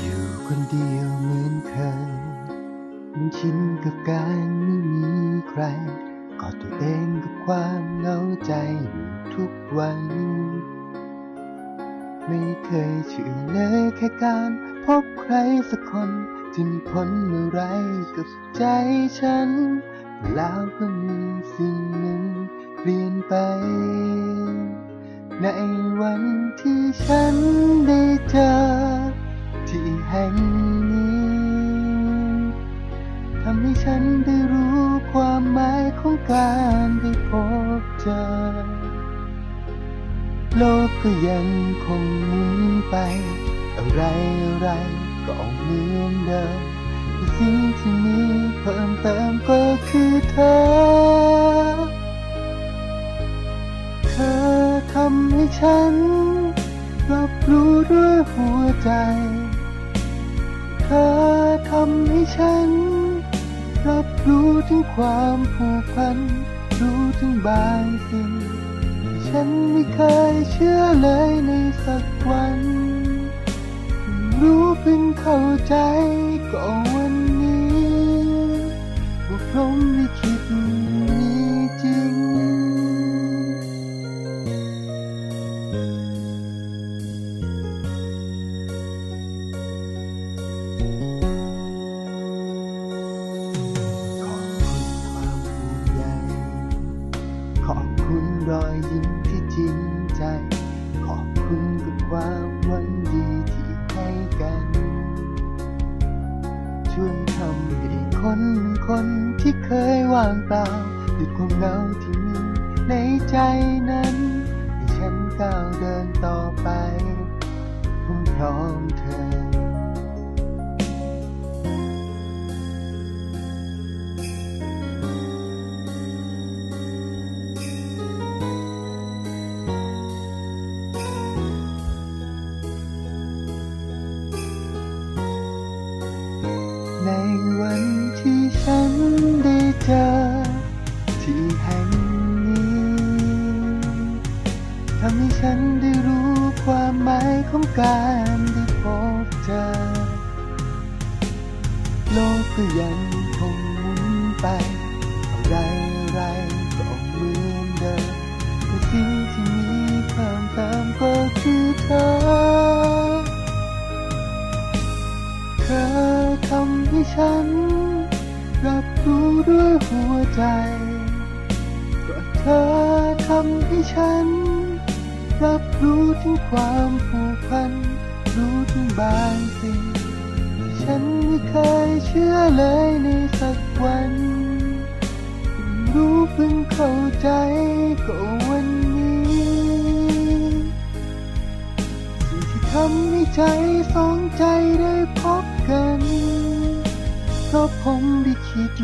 อยู่คนเดียวเหมือนเคยมันชินกับการไม่มีใครกอดตัวเองกับความเหงาใจอยู่ทุกวัน ไม่เคยเชื่อเลยแค่การพบใครสักคนจะมีผลอะไรกับใจฉัน แล้วก็มีสิ่งหนึ่งเปลี่ยนไป ในวันที่ฉันได้เจอ การได้พบเจอ โลกก็ยังคงหมุนไป อะไรอะไรก็เหมือนเดิมแต่สิ่งที่มีเพิ่มเติมก็คือเธอ เธอทำให้ฉัน รับรู้ด้วยหัวใจ เธอทำให้ฉัน รับรู้ถึงความผูกพัน รู้ถึงบางสิ่ง ฉันไม่เคยเชื่อเลยในสักวัน รู้เพิ่งเข้าใจก็วันนี้ว่าพรหมลิข ยิ้มที่จริงใจ ขอบคุณกับความหวังดีที่ให้กัน ช่วยทำให้คนคนที่เคยว่างเปล่าด้วยความเหงาที่มีในใจนั้นให้ฉันก้าวเดินต่อไปพร้อมเธอ วันที่ฉันได้เจอ ที่แห่งนี้ทำให้ฉันได้รู้ความหมายของการได้พบเจอ โลกก็ยังคงหมุนไป ฉัน รับรู้ด้วยหัวใจว่าเธอทำให้ฉัน รับรู้ถึงความผูกพัน รู้ถึงบางสิ่งที่ฉันไม่เคยเชื่อเลยในสักวันรู้เพิ่งเข้าใจก็วันนี้สิ่งที่ทำให้ใจสองใจได้พบกัน เพราะผมลิขิต